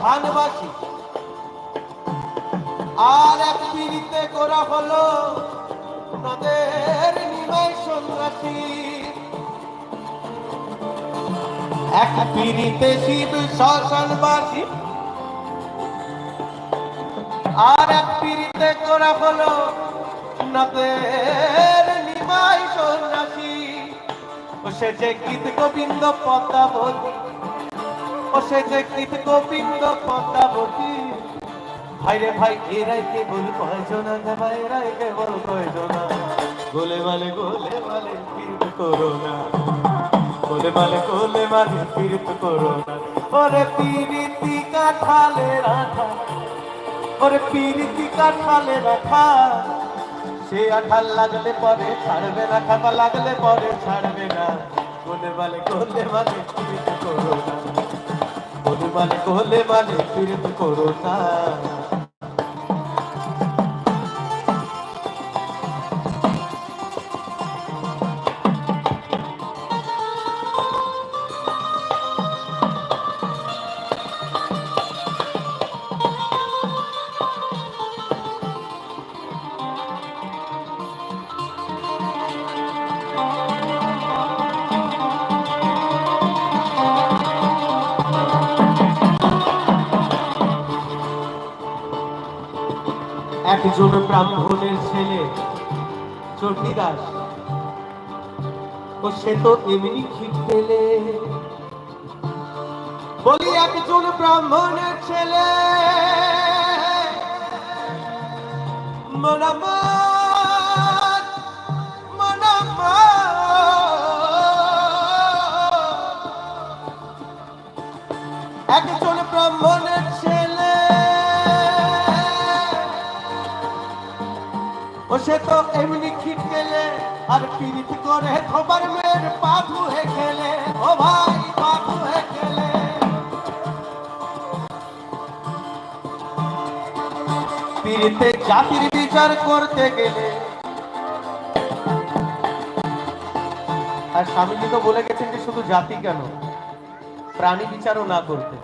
শানবাসী আর এক পিড়িতে করা হলো নদের নিমাই সন্ন্যাসী। এক পিড়িতে শিব শ্মশানবাসী আর এক পিড়িতে করা হলো নদের নিমাই সন্ন্যাসী। সে যে গীত গোবিন্দ পদ্মাবতী। সে যে গীত গোবিন্দ পদ্মাবতী। ভাই রে ভাই, এরাই কেবল কয়জনা? রে ভাই, এরাই কেবল কয়জনা? গোলে মালে গোলে মালে ফিরত করো না। গোলে মালে গোলে মালে ফিরত করো না। ওরে পিরিতি কাঠালে রাখা। ওরে পিরিতি কাঠালে রাখা। সে আঠাল লাগলে পরে ছাড়বে না খাপা লাগলে পরে ছাড়বে না। গোলে মালে গোলে মালে ফিরত করো না। মালে গোলে ফিরত করো না। একজন ব্রাহ্মণের ছেলে, চণ্ডীদাস। ও সে তো এমনি খিট পেলে বলি একজন ব্রাহ্মণের ছেলে মনামার একজন ব্রাহ্মণের ছেলে সে তো এমনি খিট গেলে আর পিরিত করে খবর মেয়ের পা ধুয়ে খেলে ও ভাই পা ধুয়ে খেলে পিরিতে জাতির বিচার করতে গেলে। আর স্বামীজি তো বলে গেছেন যে শুধু জাতি কেন? প্রাণী বিচারও না করতে।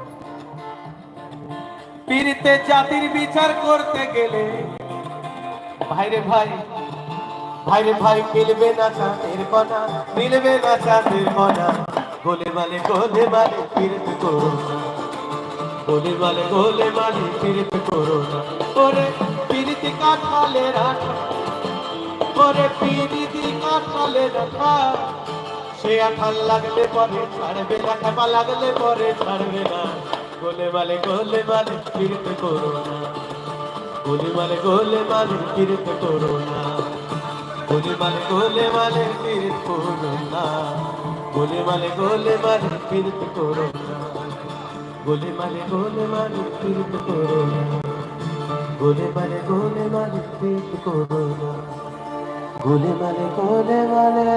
পিরিতে জাতির বিচার করতে গেলে ভাইরে ভাই ভাইরে ভাই, মিলবে না চাঁদের কণা, মিলবে না চাঁদের কণা। গোলে মালে গোলে মালে ফিরত করো গোলে মালে গোলে মালে ফিরত করো ওরে পিরিতি কাঠালে রাখা, ওরে পিরিতি কাঠালে রাখা। সে আঠাল লাগলে পরে ছাড়বে না, খাপা লাগলে পরে ছাড়বে না। গোলে মালে গোলে মালে ফিরত করো না। গোলে মালে গোলে মালে ফিরত করো না গোলে গোলে মালে ফিরত করো না গোলে মালে গোলে মালে ফিরত করো না গোলে মালে গোলে মালে ফিরত করো না গোলে মালে গোলে মালে ফিরত করো না গোলে মালে গোলে মালে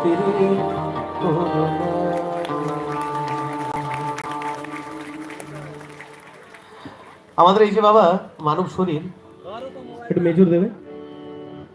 ফিরত করো না আমাদের এই যে বাবা মানব শরীর। একটু মেজুর দেবে?